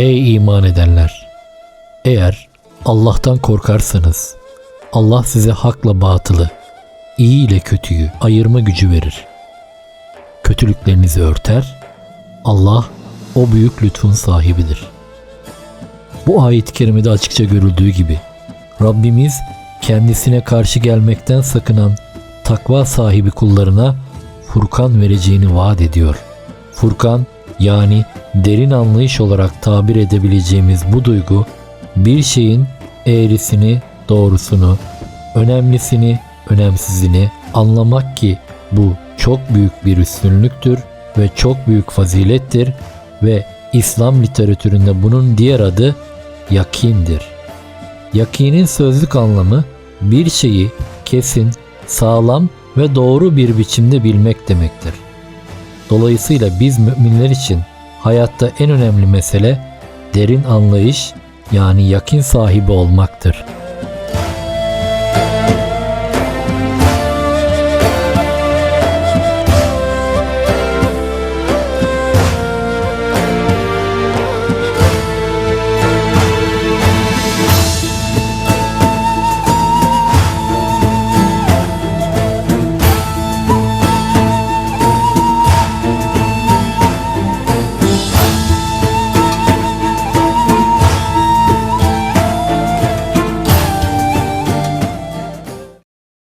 Ey iman edenler! Eğer Allah'tan korkarsanız Allah size hakla batılı, iyi ile kötüyü ayırma gücü verir. Kötülüklerinizi örter, Allah o büyük lütfun sahibidir. Bu ayet-i kerimede açıkça görüldüğü gibi Rabbimiz kendisine karşı gelmekten sakınan takva sahibi kullarına Furkan vereceğini vaat ediyor. Furkan yani derin anlayış olarak tabir edebileceğimiz bu duygu bir şeyin eğrisini, doğrusunu, önemlisini, önemsizini anlamak ki bu çok büyük bir üstünlüktür ve çok büyük fazilettir ve İslam literatüründe bunun diğer adı yakindir. Yakinin sözlük anlamı bir şeyi kesin, sağlam ve doğru bir biçimde bilmek demektir. Dolayısıyla biz müminler için hayatta en önemli mesele derin anlayış yani yakin sahibi olmaktır.